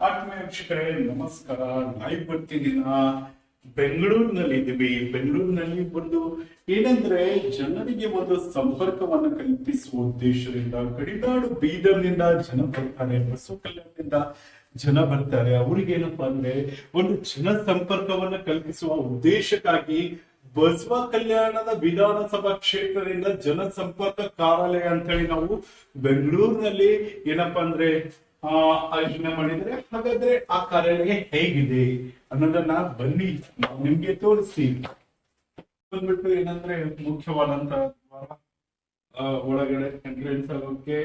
ಆತ್ಮೀಯ ವೀಕ್ಷಕರೇ ನಮಸ್ಕಾರ. ಲೈವ್ ಬರ್ತಿದ್ದೀನ ಬೆಂಗಳೂರಿನಲ್ಲಿ ಇದ್ದೀವಿ. ಬೆಂಗಳೂರಿನಲ್ಲಿ ಒಂದು ಏನಂದ್ರೆ ಜನರಿಗೆ ಒಂದು ಸಂಪರ್ಕವನ್ನು ಕಲ್ಪಿಸುವ ಉದ್ದೇಶದಿಂದ ಗಡಿನಾಡು ಬೀದರ್ನಿಂದ ಜನ ಬರ್ತಾರೆ ಬಸವ ಕಲ್ಯಾಣದಿಂದ ಜನ ಬರ್ತಾರೆ. ಅವ್ರಿಗೆ ಏನಪ್ಪಾ ಅಂದ್ರೆ ಒಂದು ಜನ ಸಂಪರ್ಕವನ್ನ ಕಲ್ಪಿಸುವ ಉದ್ದೇಶಕ್ಕಾಗಿ ಬಸವ ಕಲ್ಯಾಣದ ವಿಧಾನಸಭಾ ಕ್ಷೇತ್ರದಿಂದ ಜನಸಂಪರ್ಕ ಕಾರ್ಯಾಲಯ ಅಂತ ಹೇಳಿ ನಾವು ಬೆಂಗಳೂರಿನಲ್ಲಿ ಏನಪ್ಪಾ ಅಂದ್ರೆ ಆಯೋಜನೆ ಮಾಡಿದ್ರೆ, ಹಾಗಾದ್ರೆ ಆ ಕಾರ್ಯಾಲಯ ಹೇಗಿದೆ ಅನ್ನೋದನ್ನ ಬನ್ನಿ, ನಾವು ನಿಮ್ಗೆ ತೋರಿಸ್ತೀವಿ ಬಂದ್ಬಿಟ್ಟು ಏನಂದ್ರೆ ಮುಖ್ಯವಾದಂತ ಒಳಗಡೆ ಎಂಟ್ರೆನ್ಸ್ ಆಗೋಕೆ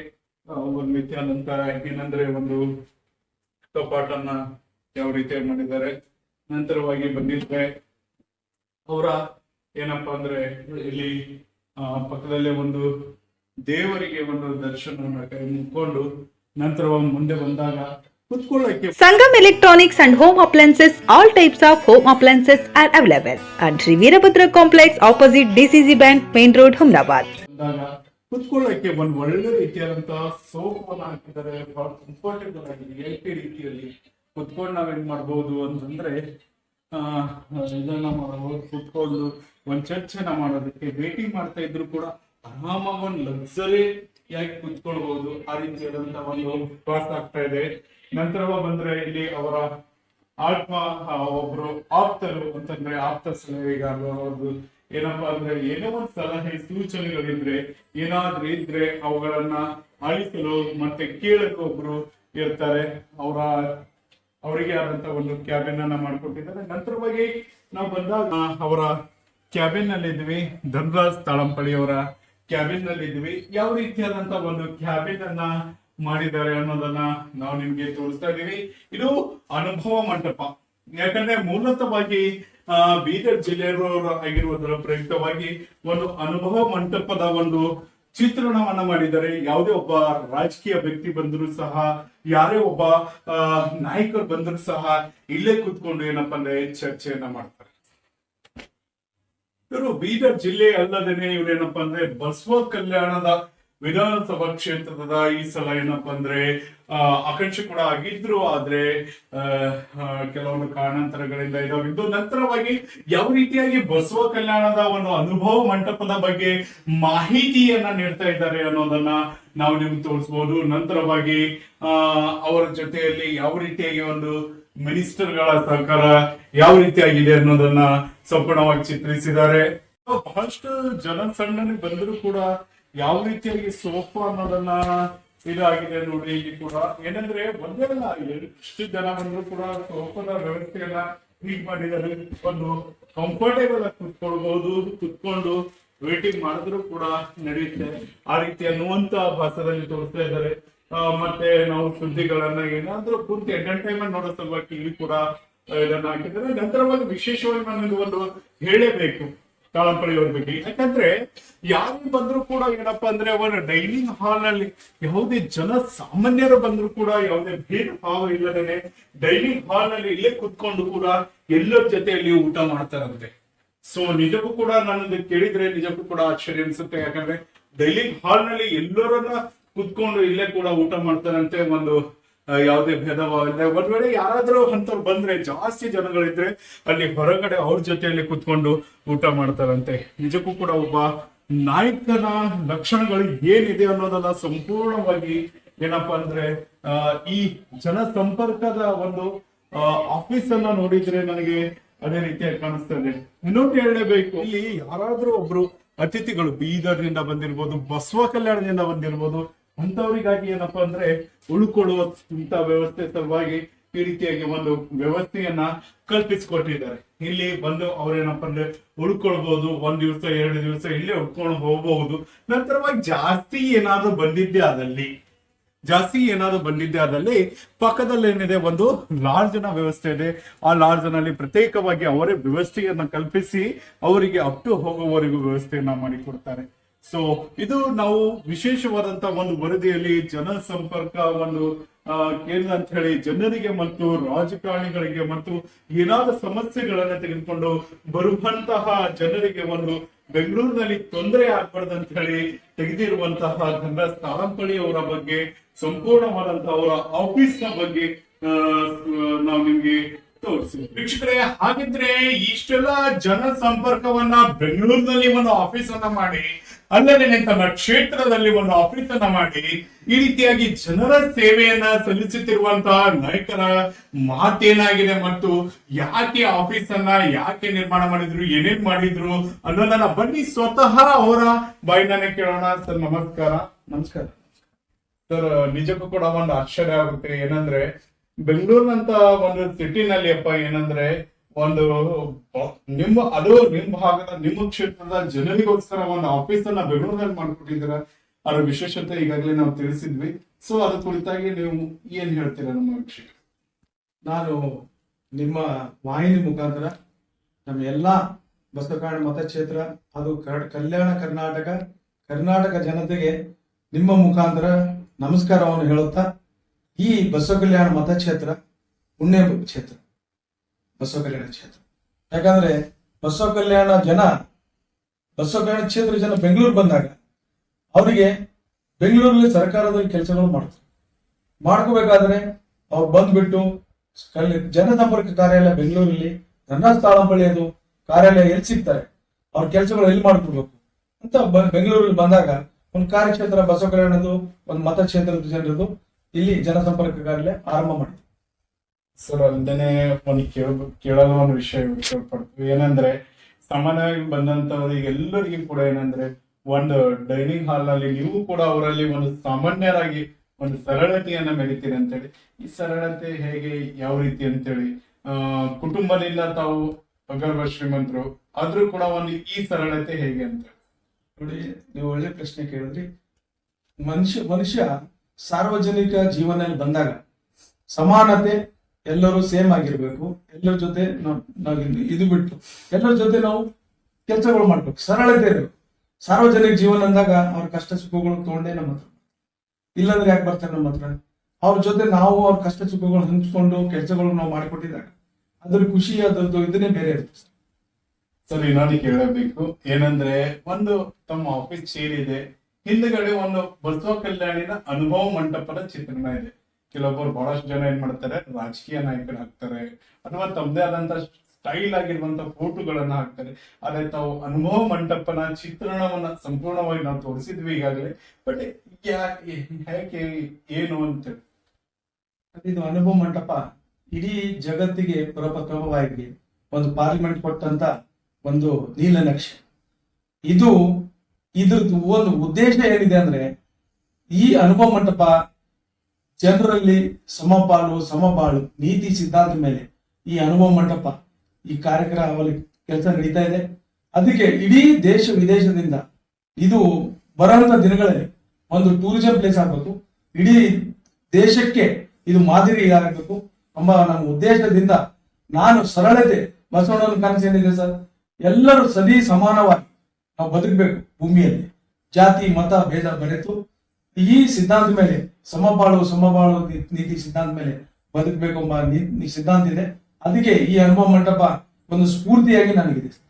ಒಂದು ಮಿತಿ ರೀತಿಯಾದಂತ ಏನಂದ್ರೆ ಒಂದು ಕಪಾಟನ್ನ ಯಾವ ರೀತಿ ಮಾಡಿದ್ದಾರೆ. ನಂತರವಾಗಿ ಬಂದಿದ್ರೆ ಅವರ ಏನಪ್ಪಾ ಅಂದ್ರೆ ಇಲ್ಲಿ ಪಕ್ಕದಲ್ಲೇ ಒಂದು ದೇವರಿಗೆ ಒಂದು ದರ್ಶನವನ್ನ ಕೈ ಮುಕ್ಕೊಂಡು ನಂತರ ಮುಂದೆ ಬಂದಾಗ Sangam electronics and home appliances all types of home home are available available. Shri Veerabhadra complex opposite DCC bank main road Humnabad. ಕುತ್ಕೊಳ್ಳಕ್ಕೆ ಒಂದು ಒಳ್ಳೆ ರೀತಿಯಾದಂತಹ ಸೋಫಾನ ಹಾಕಿದ್ದಾರೆ. ಬಹಳ ಕಂಫರ್ಟೇಬಲ್ ಆಗಿದೆ. ಎಲ್ ಪಿ ರೀತಿಯಲ್ಲಿ ಕುತ್ಕೊಂಡು ನಾವೇನ್ ಮಾಡ್ಬೋದು ಅಂತಂದ್ರೆ ಇದನ್ನ ಮಾಡಬಹುದು ಕುತ್ಕೊಂಡು ಒಂದ್ ಚರ್ಚೆನ ಮಾಡೋದಕ್ಕೆ ವೇಟಿಂಗ್ ಮಾಡ್ತಾ ಇದ್ರು ಕೂಡ ಆರಾಮಾಗಿ ಒಂದು ಲಕ್ಸರಿ ಯಾಕೆ ಕುತ್ಕೊಳ್ಬಹುದು? ಆ ರೀತಿಯಾದಂತಹ ಒಂದು ಪ್ರವಾಸ ಆಗ್ತಾ ಇದೆ. ನಂತರ ಬಂದ್ರೆ ಇಲ್ಲಿ ಅವರ ಆತ್ಮ ಒಬ್ರು ಆಪ್ತರು ಅಂತಂದ್ರೆ ಆಪ್ತ ಸಲಹೆಗಾರರು ಅವ್ರದ್ದು? ಏನಪ್ಪಾ ಅಂದ್ರೆ ಏನೋ ಒಂದು ಸಲಹೆ, ಸೂಚನೆಗಳಿದ್ರೆ ಏನಾದ್ರೂ ಇದ್ರೆ ಅವುಗಳನ್ನ ಅಳಿಸಲು ಮತ್ತೆ ಕೇಳಕ್ಕೆ ಒಬ್ರು ಇರ್ತಾರೆ. ಅವರ, ಅವರಿಗೆ ಆದಂತ ಒಂದು ಕ್ಯಾಬಿನ್ ಅನ್ನ ಮಾಡ್ಕೊಟ್ಟಿದ್ದಾರೆ. ನಂತರವಾಗಿ ನಾವು ಬಂದಾಗ ಅವರ ಕ್ಯಾಬಿನ್ ಅಲ್ಲಿ ಇದ್ವಿ ಧನರಾಜ್ ತಾಳಂಪಳ್ಳಿ ಅವರ ಕ್ಯಾಬಿನ್ನಲ್ಲಿ ಇದ್ವಿ ಯಾವ ರೀತಿಯಾದಂತ ಒಂದು ಕ್ಯಾಬಿನ್ ಅನ್ನ ಮಾಡಿದ್ದಾರೆ ಅನ್ನೋದನ್ನ ನಾವು ನಿಮ್ಗೆ ತೋರಿಸ್ತಾ ಇದೀವಿ ಇದು ಅನುಭವ ಮಂಟಪ. ಯಾಕಂದ್ರೆ ಮೂಲತವಾಗಿ ಆ, ಬೀದರ್ ಜಿಲ್ಲೆಯವರು ಆಗಿರುವುದರ ಪ್ರಯುಕ್ತವಾಗಿ ಒಂದು ಅನುಭವ ಮಂಟಪದ ಒಂದು ಚಿತ್ರಣವನ್ನ ಮಾಡಿದ್ದಾರೆ. ಯಾವುದೇ ಒಬ್ಬ ರಾಜಕೀಯ ವ್ಯಕ್ತಿ ಬಂದರೂ ಸಹ ಯಾರೇ ಒಬ್ಬ ನಾಯಕರು ಬಂದರೂ ಸಹ ಇಲ್ಲೇ ಕೂತ್ಕೊಂಡು ಏನಪ್ಪಾ ಅಂದ್ರೆ ಚರ್ಚೆಯನ್ನ ಮಾಡ್ತಾರೆ. ಇವರು ಬೀದರ್ ಜಿಲ್ಲೆ ಅಲ್ಲದೇನೆ ಇವರೇನಪ್ಪ ಅಂದ್ರೆ ಬಸವ ಕಲ್ಯಾಣದ ವಿಧಾನಸಭಾ ಕ್ಷೇತ್ರದ ಈ ಸಲ ಏನಪ್ಪ ಅಂದ್ರೆ ಆಕಾಂಕ್ಷಿ ಕೂಡ ಆಗಿದ್ರು ಆದ್ರೆ ಕೆಲವೊಂದು ಕಾರಣಾಂತರಗಳಿಂದ ಇದಾಗಿದ್ದು ನಂತರವಾಗಿ ಯಾವ ರೀತಿಯಾಗಿ ಬಸವ ಕಲ್ಯಾಣದ ಒಂದು ಅನುಭವ ಮಂಟಪದ ಬಗ್ಗೆ ಮಾಹಿತಿಯನ್ನ ನೀಡ್ತಾ ಇದ್ದಾರೆ ಅನ್ನೋದನ್ನ ನಾವು ನಿಮ್ಗೆ ತೋರಿಸಬಹುದು ನಂತರವಾಗಿ ಅವರ ಜೊತೆಯಲ್ಲಿ ಯಾವ ರೀತಿಯಾಗಿ ಒಂದು ಮಿನಿಸ್ಟರ್ಗಳ ಸಹಕಾರ ಯಾವ ರೀತಿಯಾಗಿದೆ ಅನ್ನೋದನ್ನ ಸಂಪೂರ್ಣವಾಗಿ ಚಿತ್ರಿಸಿದ್ದಾರೆ. ಬಹಳಷ್ಟು ಜನಸಂದಣಿ ಬಂದರೂ ಕೂಡ ಯಾವ ರೀತಿಯಾಗಿ ಸೋಫಾ ಅನ್ನೋದನ್ನ ಇದಾಗಿದೆ ನೋಡಿ, ಇಲ್ಲಿ ಕೂಡ. ಏನಂದ್ರೆ, ಒಂದೇ ಅಲ್ಲ, ಎಷ್ಟು ಜನ ಬಂದರೂ ಕೂಡ ಸೋಫದ ವ್ಯವಸ್ಥೆಯನ್ನ ಹೀಗ್ ಮಾಡಿದ್ದಾರೆ. ಒಂದು ಕಂಫರ್ಟೇಬಲ್ ಆಗಿ ಕುತ್ಕೊಳ್ಬಹುದು ಕುತ್ಕೊಂಡು ವೇಟಿಂಗ್ ಮಾಡಿದ್ರು ಕೂಡ ನಡೆಯುತ್ತೆ. ಆ ರೀತಿ ಅನ್ನುವಂತ ಭಾಷೆದಲ್ಲಿ ತೋರಿಸ್ತಾ ಇದ್ದಾರೆ. ಮತ್ತೆ ನಾವು ಸುದ್ದಿಗಳನ್ನ ಏನಾದ್ರೂ ಪೂರ್ತಿ ಎಂಟರ್ಟೈನ್ಮೆಂಟ್ ನೋಡೋ ಸಲುವಾಗಿ ಇಲ್ಲಿ ಕೂಡ ಇದನ್ನ ನಂತರ ನಂತರವಾಗಿ ವಿಶೇಷವಾಗಿ ನಾನು ಇದು ಒಂದು ಹೇಳೇಬೇಕು ಅವ್ರ ಬಗ್ಗೆ. ಯಾಕಂದ್ರೆ ಯಾರು ಬಂದ್ರು ಕೂಡ ಏನಪ್ಪಾ ಅಂದ್ರೆ ಅವರ ಡೈನಿಂಗ್ ಹಾಲ್ನಲ್ಲಿ ಯಾವುದೇ ಜನ ಸಾಮಾನ್ಯರು ಬಂದ್ರು ಕೂಡ ಯಾವುದೇ ಭೇದ ಭಾವ ಇಲ್ಲದೇನೆ ಡೈನಿಂಗ್ ಹಾಲ್ನಲ್ಲಿ ಇಲ್ಲೇ ಕುತ್ಕೊಂಡು ಕೂಡ ಎಲ್ಲರ ಜೊತೆಯಲ್ಲಿ ಊಟ ಮಾಡ್ತಾರಂತೆ. ಸೊ ನಿಜಕ್ಕೂ ಕೂಡ ನಾನು ಕೇಳಿದ್ರೆ ನಿಜಕ್ಕೂ ಕೂಡ ಆಶ್ಚರ್ಯ ಅನ್ಸುತ್ತೆ. ಯಾಕಂದ್ರೆ ಡೈನಿಂಗ್ ಹಾಲ್ನಲ್ಲಿ ಎಲ್ಲರನ್ನ ಕುತ್ಕೊಂಡು ಇಲ್ಲೇ ಕೂಡ ಊಟ ಮಾಡ್ತಾರಂತೆ ಒಂದು ಯಾವುದೇ ಭೇದ ಭಾವ ಇಲ್ಲ ಒಂದ್ ವೇಳೆ ಯಾರಾದ್ರೂ ಅಂತವ್ರು ಬಂದ್ರೆ, ಜಾಸ್ತಿ ಜನಗಳಿದ್ರೆ ಅಲ್ಲಿ ಹೊರಗಡೆ ಅವ್ರ ಜೊತೆಯಲ್ಲಿ ಕುತ್ಕೊಂಡು ಊಟ ಮಾಡ್ತಾರಂತೆ. ನಿಜಕ್ಕೂ ಕೂಡ ಒಬ್ಬ ನಾಯಕನ ಲಕ್ಷಣಗಳು ಏನಿದೆ ಅನ್ನೋದನ್ನ ಸಂಪೂರ್ಣವಾಗಿ ಏನಪ್ಪಾ ಅಂದ್ರೆ ಈ ಈ ಜನಸಂಪರ್ಕದ ಒಂದು ಆಫೀಸ್ ಅನ್ನ ನೋಡಿದ್ರೆ ನನಗೆ ಅದೇ ರೀತಿಯಾಗಿ ಕಾಣಿಸ್ತದೆ ಇನ್ನೊಂದು ಹೇಳಲೇಬೇಕು. ಇಲ್ಲಿ ಯಾರಾದ್ರೂ ಒಬ್ರು ಅತಿಥಿಗಳು ಬೀದರ್ನಿಂದ ಬಂದಿರ್ಬೋದು, ಬಸವ ಕಲ್ಯಾಣದಿಂದ ಬಂದಿರ್ಬೋದು ಅಂತವರಿಗಾಗಿ ಏನಪ್ಪಾ ಅಂದ್ರೆ ಉಳ್ಕೊಳ್ಳುವ ಇಂತ ವ್ಯವಸ್ಥೆ ಸಲುವಾಗಿ ಈ ರೀತಿಯಾಗಿ ಒಂದು ವ್ಯವಸ್ಥೆಯನ್ನ ಕಲ್ಪಿಸಿಕೊಟ್ಟಿದ್ದಾರೆ. ಇಲ್ಲಿ ಬಂದು ಅವ್ರೇನಪ್ಪ ಅಂದ್ರೆ ಉಳ್ಕೊಳ್ಬಹುದು ಒಂದ್ ದಿವಸ, ಎರಡು ದಿವಸ ಇಲ್ಲೇ ಉಳ್ಕೊಂಡು ಹೋಗಬಹುದು. ನಂತರವಾಗಿ ಜಾಸ್ತಿ ಏನಾದ್ರೂ ಬಂದಿದ್ದೆ ಆದಲ್ಲಿ, ಜಾಸ್ತಿ ಏನಾದ್ರೂ ಬಂದಿದ್ದೆ ಅದಲ್ಲಿ ಪಕ್ಕದಲ್ಲಿ ಏನಿದೆ, ಒಂದು ಲಾಡ್ಜ್ನ ವ್ಯವಸ್ಥೆ ಇದೆ. ಆ ಲಾಡ್ಜ್ನಲ್ಲಿ ಪ್ರತ್ಯೇಕವಾಗಿ ಅವರೇ ವ್ಯವಸ್ಥೆಯನ್ನ ಕಲ್ಪಿಸಿ ಅವರಿಗೆ ಅಪ್ ಹೋಗುವವರೆಗೂ ವ್ಯವಸ್ಥೆಯನ್ನ ಮಾಡಿಕೊಡ್ತಾರೆ. ಸೊ ಇದು ನಾವು ವಿಶೇಷವಾದಂತ ಒಂದು ವರದಿಯಲ್ಲಿ ಜನ ಸಂಪರ್ಕ ಒಂದು ಕೇಂದ್ರ ಅಂತ ಹೇಳಿ ಜನರಿಗೆ ಮತ್ತು ರಾಜಕಾರಣಿಗಳಿಗೆ ಮತ್ತು ಏನಾದ ಸಮಸ್ಯೆಗಳನ್ನ ತೆಗೆದುಕೊಂಡು ಬರುವಂತಹ ಜನರಿಗೆ ಒಂದು ಬೆಂಗಳೂರಿನಲ್ಲಿ ತೊಂದರೆ ಆಗ್ಬಾರ್ದು ಅಂತ ಹೇಳಿ ತೆಗೆದಿರುವಂತಹ ಧನರಾಜ್ ಸ್ಥಾನಪಳಿ ಅವರ ಬಗ್ಗೆ ಸಂಪೂರ್ಣವಾದಂತಹ ಅವರ ಆಫೀಸ್ನ ಬಗ್ಗೆ ನಾವು ನಿಮ್ಗೆ ತೋರಿಸ್ತೀವಿ ವೀಕ್ಷಕರೇ, ಹಾಗಿದ್ರೆ ಇಷ್ಟೆಲ್ಲ ಜನ ಸಂಪರ್ಕವನ್ನ ಬೆಂಗಳೂರಿನಲ್ಲಿ ಒಂದು ಆಫೀಸ್ ಅನ್ನ ಮಾಡಿ ಅಲ್ಲದೆ ತನ್ನ ಕ್ಷೇತ್ರದಲ್ಲಿ ಒಂದು ಆಫೀಸ್ ಅನ್ನ ಮಾಡಿ ಈ ರೀತಿಯಾಗಿ ಜನರ ಸೇವೆಯನ್ನ ಸಲ್ಲಿಸುತ್ತಿರುವಂತಹ ನಾಯಕರ ಮಾತೇನಾಗಿದೆ ಮತ್ತು ಯಾಕೆ ಆಫೀಸ್ ಅನ್ನ ಯಾಕೆ ನಿರ್ಮಾಣ ಮಾಡಿದ್ರು ಏನೇನ್ ಮಾಡಿದ್ರು ಅನ್ನೋದನ್ನ ಬನ್ನಿ ಸ್ವತಃ ಅವರ ಬಾಯಿನ ಕೇಳೋಣ. ಸರ್ ನಮಸ್ಕಾರ. ನಮಸ್ಕಾರ. ಸರ್ ನಿಜಕ್ಕೂ ಕೂಡ ಒಂದು ಆಶ್ಚರ್ಯ ಆಗುತ್ತೆ. ಏನಂದ್ರೆ ಬೆಂಗಳೂರಿನಂತ ಒಂದು ಸಿಟಿನಲ್ಲಿ ಅಪ್ಪ ಏನಂದ್ರೆ ಒಂದು ನಿಮ್ಮ, ಅದು ನಿಮ್ ಭಾಗದ, ನಿಮ್ಮ ಕ್ಷೇತ್ರದ ಜನರಿಗೋಸ್ಕರ ಒಂದು ಆಫೀಸ್ ಅನ್ನ ಬೆಂಗಳೂರಲ್ಲಿ ಮಾಡ್ಕೊಟ್ಟಿದ್ದೀರ ಅದರ ವಿಶೇಷತೆ ಈಗಾಗಲೇ ನಾವು ತಿಳಿಸಿದ್ವಿ. ಸೊ ಅದ್ರ ಕುರಿತಾಗಿ ನೀವು ಏನ್ ಹೇಳ್ತೀರಾ ನಮ್ಮ ವಿಷಯ ನಾನು ನಿಮ್ಮ ವಾಹಿನಿ ಮುಖಾಂತರ ನಮ್ಮ ಎಲ್ಲಾ ಬಸವಕಾರಣ ಮತಕ್ಷೇತ್ರ ಅದು ಕಲ್ಯಾಣ ಕರ್ನಾಟಕ ಕರ್ನಾಟಕ ಜನತೆಗೆ ನಿಮ್ಮ ಮುಖಾಂತರ ನಮಸ್ಕಾರವನ್ನು ಹೇಳುತ್ತಾ, ಈ ಬಸವ ಕಲ್ಯಾಣ ಮತಕ್ಷೇತ್ರ ಪುಣ್ಯ ಕ್ಷೇತ್ರ. ಬಸವ ಕಲ್ಯಾಣ ಕ್ಷೇತ್ರ. ಯಾಕಂದ್ರೆ ಬಸವ ಕಲ್ಯಾಣ ಜನ ಬಸವ ಕಲ್ಯಾಣ ಕ್ಷೇತ್ರ ಜನ ಬೆಂಗಳೂರು ಬಂದಾಗ ಅವರಿಗೆ ಬೆಂಗಳೂರಲ್ಲಿ ಸರ್ಕಾರದ ಕೆಲಸಗಳು ಮಾಡ್ತಾರೆ. ಮಾಡ್ಕೋಬೇಕಾದ್ರೆ ಅವ್ರು ಬಂದ್ಬಿಟ್ಟು ಜನಸಂಪರ್ಕ ಕಾರ್ಯಾಲಯ ಬೆಂಗಳೂರಲ್ಲಿ ಧರ್ಮಸ್ಥಳ ಬಳಿಯದು ಕಾರ್ಯಾಲಯ ಎಲ್ಲಿ ಸಿಗ್ತಾರೆ, ಅವ್ರ ಕೆಲಸಗಳು ಎಲ್ಲಿ ಮಾಡ್ಕೊಡ್ಬೇಕು ಅಂತ ಬೆಂಗಳೂರಲ್ಲಿ ಬಂದಾಗ ಒಂದು ಕಾರ್ಯಕ್ಷೇತ್ರ ಬಸವ ಕಲ್ಯಾಣದ್ದು ಒಂದು ಮತಕ್ಷೇತ್ರದ ಜನರದು ಇಲ್ಲಿ ಜನಸಂಪರ್ಕ ಕಾರ್ಯಾಲಯ ಆರಂಭ ಮಾಡಿದೆ ಸರ್ ಅಲ್ಲದೆ ಒಂದು ಕೇಳ, ಕೇಳಲು ಒಂದು ವಿಷಯ ಕೇಳ್ಪಡ್ತೀವಿ ಏನಂದ್ರೆ ಸಾಮಾನ್ಯವಾಗಿ ಬಂದಂತವರಿಗೆ ಎಲ್ಲರಿಗೂ ಕೂಡ ಏನಂದ್ರೆ, ಒಂದು ಡೈನಿಂಗ್ ಹಾಲ್ನಲ್ಲಿ ನೀವು ಕೂಡ ಅವರಲ್ಲಿ ಒಂದು ಸಾಮಾನ್ಯರಾಗಿ ಒಂದು ಸರಳತೆಯನ್ನ ಮೆರಿತೀರಿ ಅಂತೇಳಿ. ಈ ಸರಳತೆ ಹೇಗೆ, ಯಾವ ರೀತಿ ಅಂತೇಳಿ, ಆ, ಕುಟುಂಬದಿಂದ ತಾವು ಅಗರ್ಭ ಶ್ರೀಮಂತರು, ಆದ್ರೂ ಕೂಡ ಒಂದು ಈ ಸರಳತೆ ಹೇಗೆ ಅಂತ. ನೋಡಿ, ನೀವು ಒಳ್ಳೆ ಪ್ರಶ್ನೆ ಕೇಳಿದ್ರಿ. ಮನುಷ್ಯ ಮನುಷ್ಯ ಸಾರ್ವಜನಿಕ ಜೀವನದಲ್ಲಿ ಬಂದಾಗ, ಸಮಾನತೆ ಎಲ್ಲರೂ ಸೇಮ್ ಆಗಿರ್ಬೇಕು. ಎಲ್ಲರ ಜೊತೆ ನಾವು ಇದು ಬಿಟ್ಟು ಎಲ್ಲರ ಜೊತೆ ನಾವು ಕೆಲಸಗಳು ಮಾಡ್ಬೇಕು. ಸರಳತೆ ಇರಬೇಕು ಸಾರ್ವಜನಿಕ ಜೀವನ ಅಂದಾಗ ಅವ್ರ ಕಷ್ಟ ಸುಖಗಳು ತಗೊಂಡೇ ನಮ್ಮ ಹತ್ರ. ಇಲ್ಲಾಂದ್ರೆ ಯಾಕೆ ಬರ್ತಾರೆ ನಮ್ಮ ಹತ್ರ? ಅವ್ರ ಜೊತೆ ನಾವು ಅವ್ರ ಕಷ್ಟ ಸುಖಗಳು ಹಂಚ್ಕೊಂಡು ಕೆಲಸಗಳು ನಾವು ಮಾಡಿಕೊಟ್ಟಿದಾಗ ಅದ್ರ ಖುಷಿ ಅದ್ರದ್ದು ಇದನ್ನೇ ಬೇರೆ ಇರ್ತದೆ ಸರ್. ನಾನು ಕೇಳಬೇಕು. ಏನಂದ್ರೆ ಒಂದು ತಮ್ಮ ಆಫೀಸ್ ಚೇರ್ ಇದೆ. ಹಿಂದ್ಗಡೆ ಒಂದು ಬಸವ ಕಲ್ಯಾಣಿನ ಅನುಭವ ಮಂಟಪದ ಚಿತ್ರಣ ಇದೆ. ಕೆಲವೊಬ್ಬರು ಬಹಳಷ್ಟು ಜನ ಏನ್ ಮಾಡ್ತಾರೆ, ರಾಜಕೀಯ ನಾಯಕರು ಹಾಕ್ತಾರೆ ಅಥವಾ ತಮ್ಮದೇ ಆದಂತ ಸ್ಟೈಲ್ ಆಗಿರುವಂತ ಫೋಟೋಗಳನ್ನ ಹಾಕ್ತಾರೆ. ಆದ್ರೆ ತಾವು ಅನುಭವ ಮಂಟಪನ, ಚಿತ್ರಣವನ್ನ ಸಂಪೂರ್ಣವಾಗಿ ನಾವು ತೋರಿಸಿದ್ವಿ ಈಗಾಗಲೇ. ಬಟ್ ಯಾಕೆ ಏನು ಅಂತ ಇದು ಅನುಭವ ಮಂಟಪ ಇಡೀ ಜಗತ್ತಿಗೆ ಪ್ರಪ್ರಥಮವಾಗಿ ಒಂದು ಪಾರ್ಲಿಮೆಂಟ್ ಕೊಟ್ಟಂತ ಒಂದು ನೀಲನಕ್ಷೆ ಇದು ಇದ್ರದ್ದು ಒಂದು ಉದ್ದೇಶ ಏನಿದೆ ಅಂದ್ರೆ ಈ ಅನುಭವ ಮಂಟಪ ಜನರಲ್ಲಿ ಸಮಪಾಲು ಸಮಬಾಳು, ನೀತಿ ಸಿದ್ಧಾಂತ ಮೇಲೆ ಈ ಅನುಭವ ಮಂಟಪ, ಈ ಕಾರ್ಯಕ್ರಮದಲ್ಲಿ ಕೆಲಸ ನಡೀತಾ ಇದೆ. ಅದಕ್ಕೆ ಇಡೀ ದೇಶ ವಿದೇಶದಿಂದ ಇದು ಬರೋಂಥ ದಿನಗಳಲ್ಲಿ ಒಂದು ಟೂರಿಸಂ ಪ್ಲೇಸ್ ಆಗಬೇಕು. ಇಡೀ ದೇಶಕ್ಕೆ ಇದು ಮಾದರಿ ಆಗಬೇಕು. ಎಂಬ ನಮ್ಮ ಉದ್ದೇಶದಿಂದ ನಾನು ಸರಳತೆ ಬಸವಣ್ಣನ ಕನಸು ಏನಿದೆ ಸರ್? ಎಲ್ಲರೂ ಸದಿ ಸಮಾನವಾಗಿ ನಾವು ಬದುಕಬೇಕು ಭೂಮಿಯಲ್ಲಿ. ಜಾತಿ, ಮತ, ಭೇದ, ಬೆರೆತು. ಈ ಸಿದ್ಧಾಂತ ಮೇಲೆ ಸಮಬಾಳು ಸಮಬಾಳು ನೀತಿ ಸಿದ್ಧಾಂತ ಮೇಲೆ ಬದುಕಬೇಕು ಎಂಬ ನೀ- ನೀ ಸಿದ್ಧಾಂತ ಇದೆ. ಅದಕ್ಕೆ ಈ ಅನುಭವ ಮಂಟಪ ಒಂದು ಸ್ಫೂರ್ತಿಯಾಗಿ ನನಗಿದೆ.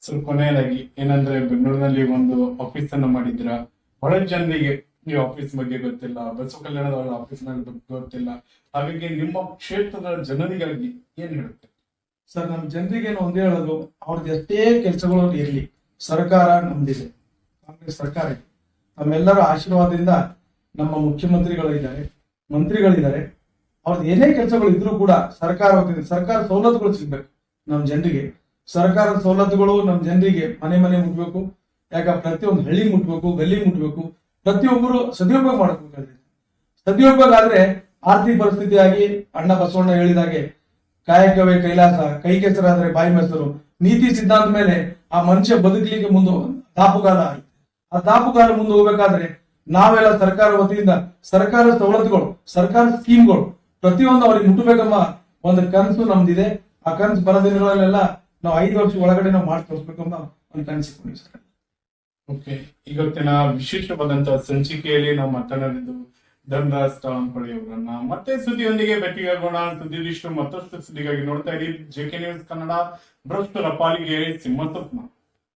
ಸ್ವಲ್ಪ ಕೊನೆಯದಾಗಿ ಏನಂದ್ರೆ ಬೆಂಗಳೂರಿನಲ್ಲಿ ಒಂದು ಆಫೀಸ್ ಅನ್ನು ಮಾಡಿದ್ರ ಬಹಳ ಜನರಿಗೆ ನೀವು ಆಫೀಸ್ ಬಗ್ಗೆ ಗೊತ್ತಿಲ್ಲ. ಬಸವ ಕಲ್ಯಾಣದ ಆಫೀಸ್ ಬಗ್ಗೆ ಗೊತ್ತಿಲ್ಲ. ಹಾಗಾಗಿ ನಿಮ್ಮ ಕ್ಷೇತ್ರದ ಜನರಿಗಾಗಿ ಏನ್ ಹೇಳುತ್ತೆ? ಸರ್ ನಮ್ಮ ಜನರಿಗೆ ಒಂದೇ ಹೇಳೋದು ಅವ್ರದ್ದು ಎಷ್ಟೇ ಕೆಲಸಗಳು ಇರಲಿ ಸರ್ಕಾರ ನಮ್ದಿದೆ. ಕಾಂಗ್ರೆಸ್ ಸರ್ಕಾರ ಇದೆ. ನಮ್ಮೆಲ್ಲರ ಆಶೀರ್ವಾದದಿಂದ ನಮ್ಮ ಮುಖ್ಯಮಂತ್ರಿಗಳಿದ್ದಾರೆ, ಮಂತ್ರಿಗಳಿದ್ದಾರೆ. ಅವ್ರದ್ದು ಏನೇ ಕೆಲಸಗಳು ಇದ್ರೂ ಕೂಡ ಸರ್ಕಾರ ಹೋಗ್ತಿದೆ ಸರ್ಕಾರ ಸವಲತ್ತುಗಳು ಸಿಗ್ಬೇಕು ನಮ್ಮ ಜನರಿಗೆ. ಸರ್ಕಾರದ ಸವಲತ್ತುಗಳು ನಮ್ಮ ಜನರಿಗೆ ಮನೆ ಮನೆ ಮುಟ್ಬೇಕು, ಯಾಕ ಪ್ರತಿಯೊಂದು ಹಳ್ಳಿ ಮುಟ್ಬೇಕು, ಗಲ್ಲಿ ಮುಟ್ಬೇಕು, ಪ್ರತಿಯೊಬ್ಬರು ಸದುಪಯೋಗ ಮಾಡ್ಬೇಕಾದ್ರೆ ಸದುಪಯೋಗ ಆದ್ರೆ ಆರ್ಥಿಕ ಪರಿಸ್ಥಿತಿಯಾಗಿ ಅಣ್ಣ ಬಸವಣ್ಣ ಹೇಳಿದಾಗೆ, ಕಾಯಕವೇ ಕೈಲಾಸ, ಕೈ ಕೆಸರಾದ್ರೆ ಬಾಯಿ ಮೆಸರು. ನೀತಿ ಸಿದ್ಧಾಂತ ಮೇಲೆ ಆ ಮನುಷ್ಯ ಬದುಕಲಿಕ್ಕೆ ಮುಂದೆ ದಾಪುಗಾಲ ಆ ದಾಪುಗಾಲ ಮುಂದೆ ಹೋಗ್ಬೇಕಾದ್ರೆ ನಾವೆಲ್ಲ ಸರ್ಕಾರ ವತಿಯಿಂದ ಸರ್ಕಾರ ಸವಲತ್ತುಗಳು ಸರ್ಕಾರ ಸ್ಕೀಮ್ಗಳು ಪ್ರತಿಯೊಂದು ಅವ್ರಿಗೆ ಮುಟ್ಟಬೇಕಮ್ಮ ಒಂದು ಕನಸು ನಮ್ದಿದೆ. ಆ ಕನಸು ಬರೋ ದಿನಗಳಲ್ಲೆಲ್ಲ ನಾವು ಐದು ವರ್ಷ ಒಳಗಡೆ ನಾವು ಮಾಡಿ ತೋರಿಸ್ಬೇಕಂಬ ಒಂದು ಕನಸಿಕೊಂಡಿವಿ ಸರ್. ಓಕೆ ಇವತ್ತಿನ ವಿಶೇಷವಾದಂತಹ ಸಂಚಿಕೆಯಲ್ಲಿ ನಾವು ಮಾತನಾಡಿದ್ದು ಧನರಾಜ್ ತಾವಂಪಳ್ಳಿ ಅವರನ್ನ. ಮತ್ತೆ ಸುದ್ದಿಯೊಂದಿಗೆ ಭೇಟಿಯಾಗೋಣ. ಸುದ್ದಿದಿಷ್ಟು ಮತ್ತಷ್ಟು ಸುದ್ದಿಗಾಗಿ ನೋಡ್ತಾ ಇರಿ. ಜೆ ಕೆ ನ್ಯೂಸ್ ಕನ್ನಡ ಭ್ರಷ್ಟರ ಪಾಲಿಗೆ ಸಿಂಹ